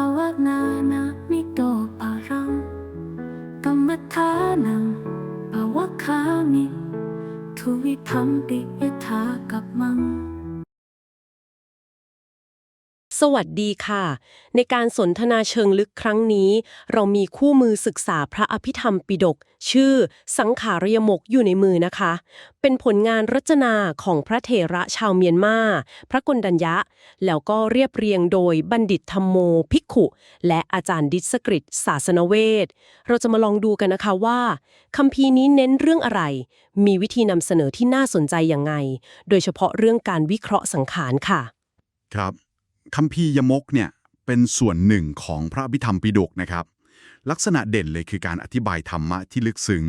าวนานามิโตปารังกรรมฐานังภาวคามิทุวิธรรมติยถากับมัง สวัสดีค่ะ ในการสนทนาเชิงลึกครั้งนี้ เรามีคู่มือศึกษาพระอภิธรรมปิฎกชื่อ สังขารยมกอยู่ในมือนะคะ เป็นผลงานรจนาของพระเถระชาวเมียนมา พระกนดัญญะ แล้วก็เรียบเรียงโดยบัณฑิตธรรมโมภิกขุ และอาจารย์ดิษกฤตศาสนเวทเราจะมาลองดูกันนะคะว่าคัมภีร์นี้เน้นเรื่องอะไร มีวิธีนำเสนอที่น่าสนใจอยังไง โดยเฉพาะเรื่องการวิเคราะห์สังขารค่ะ ครับ คัมภีร์ยมกเนี่ยเป็นส่วนหนึ่งของพระอภิธรรมปิฎกนะครับ ลักษณะเด่นเลยคือการอธิบายธรรมะที่ลึกซึ้ง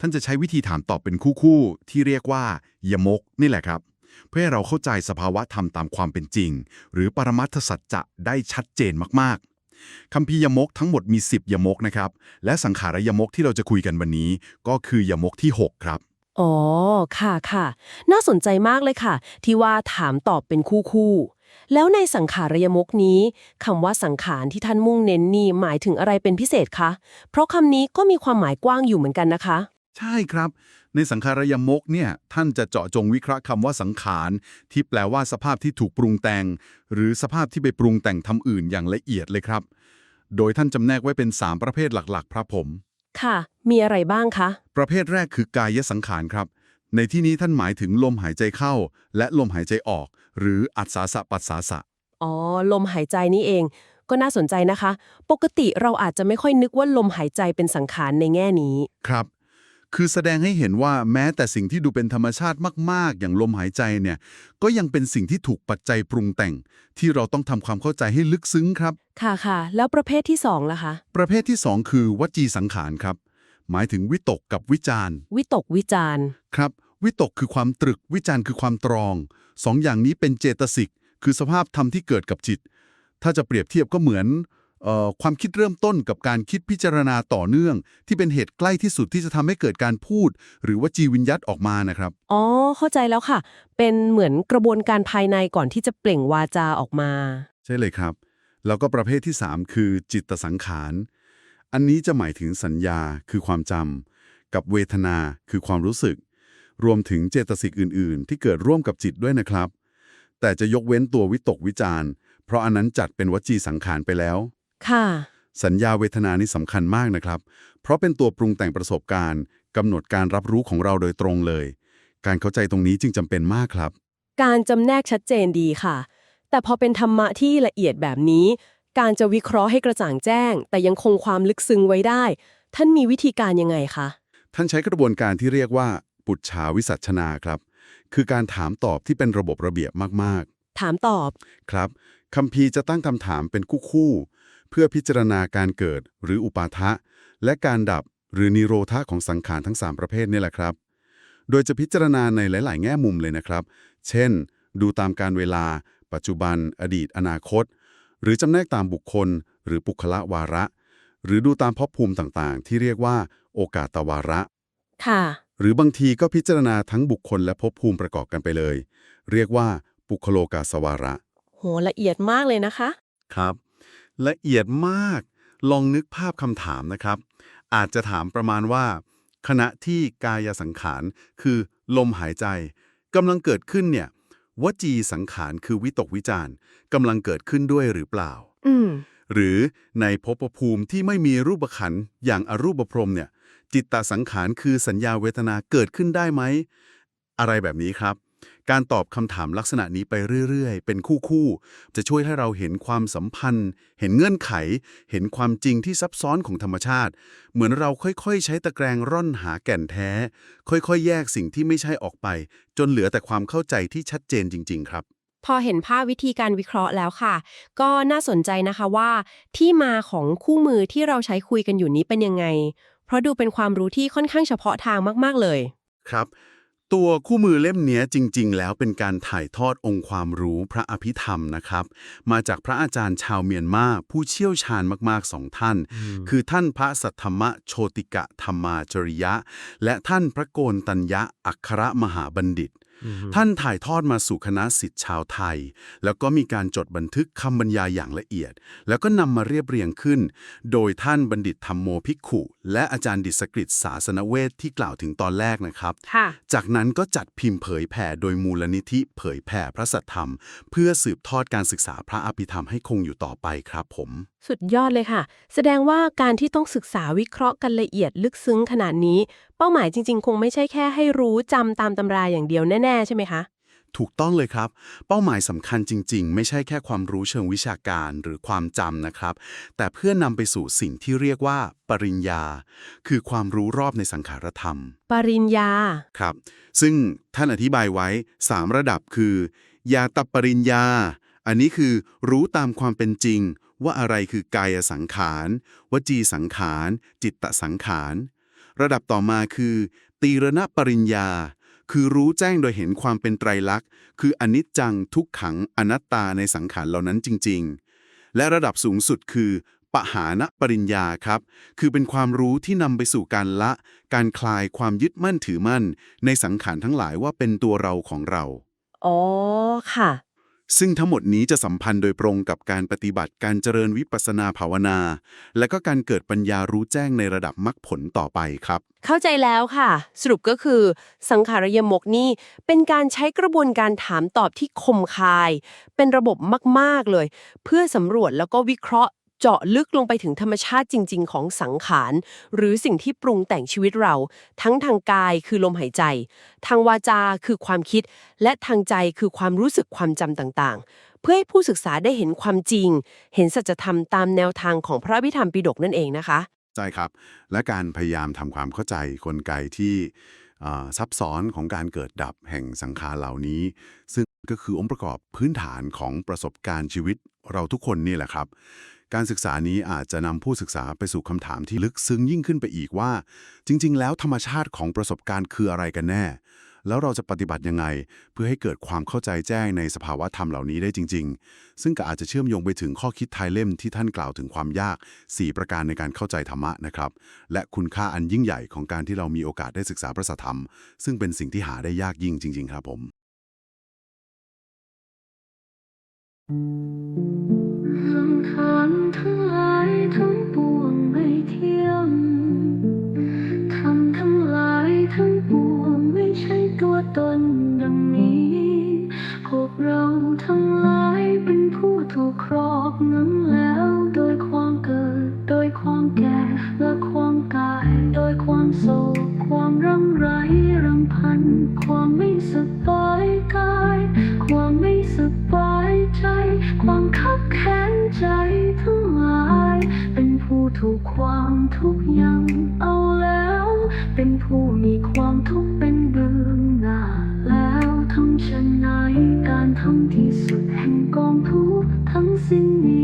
ท่านจะใช้วิธีถามตอบเป็นคู่ๆ ที่เรียกว่ายมกนี่แหละครับ เพื่อให้เราเข้าใจสภาวะธรรมตามความเป็นจริง หรือปรมัตถสัจจะได้ชัดเจนมากๆคัมภีร์ยมกทั้งหมดมี 10 ยมกนะครับ และสังขารยมกที่เราจะคุยกันวันนี้ ก็คือยมกที่ 6 ครับอ๋อค่ะค่ะ น่าสนใจมากเลยค่ะ ที่ว่าถามตอบเป็นคู่คู่ๆ แล้วในสังขารยมกนี้คำว่าสังขารที่ท่านมุ่งเน้นนี่หมายถึงอะไรเป็นพิเศษคะ เพราะคำนี้ก็มีความหมายกว้างอยู่เหมือนกันนะคะ ใช่ครับ ในสังขารยมกเนี่ยท่านจะเจาะจงวิเคราะห์คำว่าสังขารที่แปลว่าสภาพที่ถูกปรุงแต่ง หรือสภาพที่ไปปรุงแต่งทำอื่นอย่างละเอียดเลยครับ โดยท่านจำแนกไว้เป็น 3 ประเภทหลักๆ ครับผม ค่ะ มีอะไรบ้างคะ ประเภทแรกคือกายสังขารครับ ในที่นี้ท่านหมายถึงลมหายใจเข้า และลมหายใจออก หรืออัศสาสะปัสสาสะ อ๋อ ลมหายใจนี่เอง ก็น่าสนใจนะคะ ปกติเราอาจจะไม่ค่อยนึกว่าลมหายใจเป็นสังขารในแง่นี้ ครับ คือแสดงให้เห็นว่าแม้แต่สิ่งที่ดูเป็นธรรมชาติมาก ๆ อย่างลมหายใจเนี่ย ก็ยังเป็นสิ่งที่ถูกปัจจัยปรุงแต่ง ที่เราต้องทำความเข้าใจให้ลึกซึ้งครับ ค่ะค่ะ แล้วประเภทที่สองล่ะคะ ประเภทที่2คือวจีสังขารครับ หมายถึงวิตกกับวิจารณ์ วิตกวิจารณ์ ครับ วิตกคือความตรึก วิจารณ์คือความตรองสองอย่างนี้เป็นเจตสิก คือสภาพธรรมที่เกิดกับจิต ถ้าจะเปรียบเทียบก็เหมือนเออความคิดเริ่มต้นกับการคิดพิจารณาต่อเนื่อง ที่เป็นเหตุใกล้ที่สุดที่จะทำให้เกิดการพูด หรือว่าจีวิญยัตออกมานะครับ อ๋อ เข้าใจแล้วค่ะ เป็นเหมือนกระบวนการภายในก่อนที่จะเปล่งวาจาออกมา ใช่เลยครับ แล้วก็ประเภทที่ 3 คือจิตสังขาร อันนี้จะหมายถึงสัญญาคือความจำกับเวทนาคือความรู้สึก รวมถึงเจตสิกอื่น ๆ ที่เกิดร่วมกับจิตด้วยนะครับ แต่จะยกเว้นตัววิตกวิจารณ์เพราะอันนั้นจัดเป็นวจีสังขารไปแล้ว ค่ะ สัญญาเวทนานี่สำคัญมากนะครับ เพราะเป็นตัวปรุงแต่งประสบการณ์กำหนดการรับรู้ของเราโดยตรงเลย การเข้าใจตรงนี้จึงจำเป็นมากครับ การจำแนกชัดเจนดีค่ะ แต่พอเป็นธรรมะที่ละเอียดแบบนี้ การจะวิเคราะห์ให้กระจ่างแจ้ง แต่ยังคงความลึกซึ้งไว้ได้ ท่านมีวิธีการยังไงคะ ท่านใช้กระบวนการที่เรียกว่าปุจฉาวิสัชนาครับ คือการถามตอบที่เป็นระบบระเบียบมากถามตอบๆครับคัมภีร์จะตั้งคำถามเป็นคู่ๆเพื่อพิจารณาการเกิดหรืออุปาทะ และการดับหรือนิโรธาของสังขารทั้ง 3 ประเภทนี่แหละครับ โดยจะพิจารณาในหลาย ๆ แง่มุมเลยนะครับ เช่น ดูตามการเวลา ปัจจุบัน อดีต อนาคต หรือจำแนกตามบุคคล หรือปุคละวาระ หรือดูตามภพภูมิต่างๆ ที่เรียกว่า โอกาตวาระ ค่ะ หรือบางทีก็พิจารณาทั้งบุคคลและภพภูมิประกอบกันไปเลย เรียกว่าปุคโลกาสวาระ โหละเอียดมากเลยนะคะ ครับ ละเอียดมาก ลองนึกภาพคำถามนะครับ อาจจะถามประมาณว่า ขณะที่กายสังขาร คือลมหายใจกำลังเกิดขึ้นเนี่ย วจีสังขารคือวิตกวิจารณ์กำลังเกิดขึ้นด้วยหรือเปล่า อืม หรือในภพภูมิที่ไม่มีรูปขันธ์อย่างอรูปพรหมเนี่ย จิตตสังขารคือสัญญาเวทนาเกิดขึ้นได้ไหม อะไรแบบนี้ครับ การตอบคำถามลักษณะนี้ไปเรื่อยๆ เป็นคู่ๆ จะช่วยให้เราเห็นความสัมพันธ์ เห็นเงื่อนไข เห็นความจริงที่ซับซ้อนของธรรมชาติ เหมือนเราค่อยๆ ใช้ตะแกรงร่อนหาแก่นแท้ ค่อยๆ แยกสิ่งที่ไม่ใช่ออกไป จนเหลือแต่ความเข้าใจที่ชัดเจนจริง ๆ ครับพอเห็นภาพวิธีการวิเคราะห์แล้วค่ะ ก็น่าสนใจนะคะว่าที่มาของคู่มือที่เราใช้คุยกันอยู่นี้เป็นยังไง เพราะดูเป็นความรู้ที่ค่อนข้างเฉพาะทางมาก ๆ เลย ครับ ตัวคู่มือเล่มเนี้ยจริง ๆ แล้วเป็นการถ่ายทอดองค์ความรู้พระอภิธรรมนะครับ มาจากพระอาจารย์ชาวเมียนมาผู้เชี่ยวชาญมากๆสองท่าน คือท่านพระสัทธรรมโชติกะธรรมาจริยะ และท่านพระโกนตัญญะอัครมหาบัณฑิต ท่านถ่ายทอดมาสู่คณะสิทธิ์ชาวไทย แล้วก็มีการจดบันทึกคำบรรยายอย่างละเอียด แล้วก็นำมาเรียบเรียงขึ้น โดยท่านบัณฑิตธรรมโมภิกขุ และอาจารย์ดิษกฤตศาสนเวทที่กล่าวถึงตอนแรกนะครับค่ะจากนั้นก็จัดพิมพ์เผยแผ่โดยมูลนิธิเผยแผ่พระสัทธรรม เพื่อสืบทอดการศึกษาพระอภิธรรมให้คงอยู่ต่อไปครับผม สุดยอดเลยค่ะ แสดงว่าการที่ต้องศึกษาวิเคราะห์กันละเอียดลึกซึ้งขนาดนี้ เป้าหมายจริง ๆ คงไม่ใช่แค่ให้รู้จำตามตำราอย่างเดียวแน่ ๆ ใช่ไหมคะ ถูกต้องเลยครับ เป้าหมายสำคัญจริง ๆ ไม่ใช่แค่ความรู้เชิงวิชาการหรือความจำนะครับ แต่เพื่อนำไปสู่สิ่งที่เรียกว่า ปริญญา คือความรู้รอบในสังขารธรรม ปริญญา ครับ ซึ่งท่านอธิบายไว้ 3 ระดับคือ ยาตปริญญา อันนี้คือรู้ตามความเป็นจริง ว่าอะไรคือกายสังขาร วจีสังขาร จิตตสังขาร ระดับต่อมาคือ ตีรณปริญญา คือรู้แจ้งโดยเห็นความเป็นไตรลักษณ์ คืออนิจจังทุกขังอนัตตาในสังขารเหล่านั้นจริง ๆ และระดับสูงสุดคือปหานปริญญาครับ คือเป็นความรู้ที่นำไปสู่การละ การคลายความยึดมั่นถือมั่น ในสังขารทั้งหลายว่าเป็นตัวเราของเรา อ๋อ ค่ะ ซึ่งทั้งหมดนี้จะสัมพันธ์โดยตรงกับการปฏิบัติการเจริญวิปัสนาภาวนา และก็การเกิดปัญญารู้แจ้งในระดับมรรคผลต่อไปครับ เข้าใจแล้วค่ะ สรุปก็คือ สังขารยมกนี่เป็นการใช้กระบวนการถามตอบที่คมคาย เป็นระบบมาก ๆ เลย เพื่อสำรวจแล้วก็วิเคราะห์ เจาะลึกลงไปถึงธรรมชาติจริง ๆ ของสังขาร หรือสิ่งที่ปรุงแต่งชีวิตเรา ทั้งทางกายคือลมหายใจ ทางวาจาคือความคิด และทางใจคือความรู้สึกความจำต่างๆ เพื่อให้ผู้ศึกษาได้เห็นความจริง เห็นสัจธรรมตามแนวทางของพระพิธรรมปิฎกนั่นเองนะคะ ใช่ครับ และการพยายามทำความเข้าใจกลไกที่ซับซ้อนของการเกิดดับแห่งสังขารเหล่านี้ ซึ่งก็คือองค์ประกอบพื้นฐานของประสบการณ์ชีวิตเราทุกคนนี่แหละครับ การศึกษานี้อาจจะนำผู้ศึกษาไปสู่คำถามที่ลึกซึ้งยิ่งขึ้นไปอีกว่า จริง ๆ แล้วธรรมชาติของประสบการณ์คืออะไรกันแน่ แล้วเราจะปฏิบัติยังไง เพื่อให้เกิดความเข้าใจแจ้งในสภาวะธรรมเหล่านี้ได้จริง ๆ ซึ่งก็อาจจะเชื่อมโยงไปถึงข้อคิดท้ายเล่มที่ท่านกล่าวถึงความยาก 4 ประการในการเข้าใจธรรมะนะครับ และคุณค่าอันยิ่งใหญ่ของการที่เรามีโอกาสได้ศึกษาพระธรรม ซึ่งเป็นสิ่งที่หาได้ยากยิ่งจริง ๆ ครับผม กข์ยังเอาแล้ว เป็นผู้มีความทุกข์เป็นเบื้องหน้า แล้วทำเช่นไหนการทำที่สุดแห่งกองทุกข์ทั้งสิ้นนี้